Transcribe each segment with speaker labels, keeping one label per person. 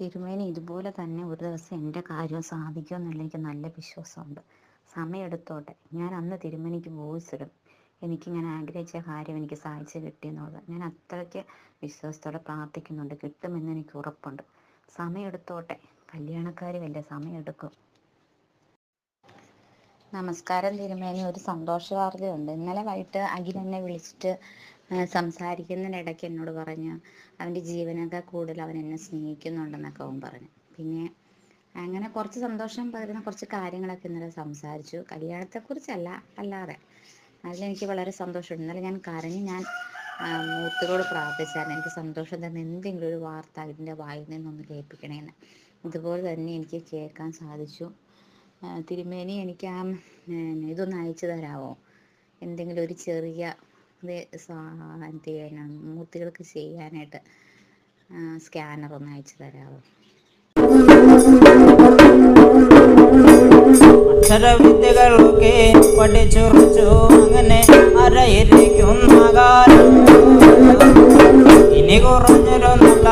Speaker 1: തിരുമേനി ഇതുപോലെ തന്നെ ഒരു ദിവസം എന്റെ കാര്യം സാധിക്കുമെന്നുള്ള എനിക്ക് നല്ല വിശ്വാസമുണ്ട്. സമയമെടുത്തോട്ടെ. ഞാൻ അന്ന് തിരുമേനിക്ക് വോയിസ് ഇടും. എനിക്ക് ഞാൻ ആഗ്രഹിച്ച കാര്യം എനിക്ക് സാധിച്ചു കിട്ടിയെന്നുള്ളത് ഞാൻ അത്രയ്ക്ക് വിശ്വാസത്തോടെ പ്രാർത്ഥിക്കുന്നുണ്ട്. കിട്ടുമെന്ന് എനിക്ക് ഉറപ്പുണ്ട്. സമയമെടുത്തോട്ടെ. കല്യാണക്കാരുമല്ലേ സമയമെടുക്കും. നമസ്കാരം തിരുമേനി. ഒരു സന്തോഷ വാർത്തയുണ്ട് ഇന്നലെ വൈകിട്ട് അഖിൽ എന്നെ വിളിച്ചിട്ട് സംസാരിക്കുന്നതിനിടയ്ക്ക് എന്നോട് പറഞ്ഞു അവന്റെ ജീവനൊക്കെ കൂടുതൽ അവൻ എന്നെ സ്നേഹിക്കുന്നുണ്ടെന്നൊക്കെ അവൻ പറഞ്ഞു. പിന്നെ അങ്ങനെ കുറച്ച് സന്തോഷം പകരുന്ന കുറച്ച് കാര്യങ്ങളൊക്കെ ഇന്നലെ സംസാരിച്ചു. കല്യാണത്തെക്കുറിച്ചല്ല അല്ലാതെ. അതിലെനിക്ക് വളരെ സന്തോഷമുണ്ട്. ഇന്നലെ ഞാൻ കരഞ്ഞ് ഞാൻ മൂത്തരോട് പ്രാർത്ഥിച്ചായിരുന്നു. എനിക്ക് സന്തോഷം തരുന്ന എന്തെങ്കിലും ഒരു വാർത്ത അതിന്റെ വായിൽ നിന്നൊന്ന് കേൾപ്പിക്കണേന്ന്. ഇതുപോലെ തന്നെ എനിക്ക് കേൾക്കാൻ സാധിച്ചു. തിരുമേനി എനിക്ക് ആ ഇതൊന്ന് അയച്ചു തരാമോ? എന്തെങ്കിലും ഒരു ചെറിയ ഇത് മൂർത്തികൾക്ക് ചെയ്യാനായിട്ട് സ്കാനർ ഒന്ന് അയച്ചു തരാമോ
Speaker 2: അക്ഷരവിദ്യകളൊക്കെ പഠിച്ചുറച്ചു. അങ്ങനെ അരയിരിക്കുന്ന കാലം. ഇനി കുറഞ്ഞൊരു നല്ല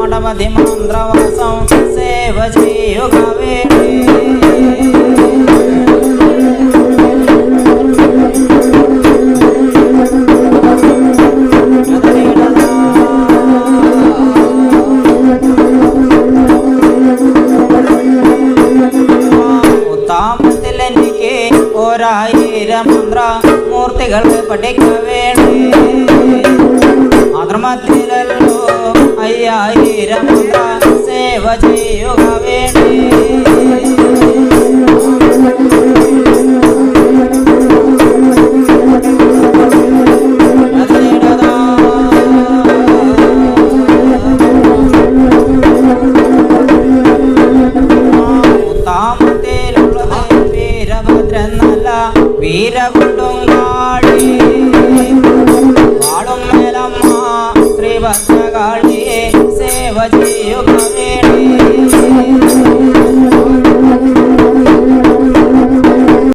Speaker 2: മടമതി മന്ത്രവാസം സേവ ചെയ്യുക വേണ്ടി. ഒരായിരം മന്ത്ര മൂർത്തികൾ പഠിക്ക വേണ്ടി ആദ്രമത്തിലല്ലോ അയ്യായിരം മന്ത്ര സേവ ചെയ്യുക വേണ്ടി? താമത്തിലുള്ളത് വീരഭദ്രൻ നല്ല വീരകൊണ്ടുങ്കാളി വാടും മേലമ്മ ശ്രീഭദ്രകാളിയെ സേവ ചെയ്യുക വേണ്ടി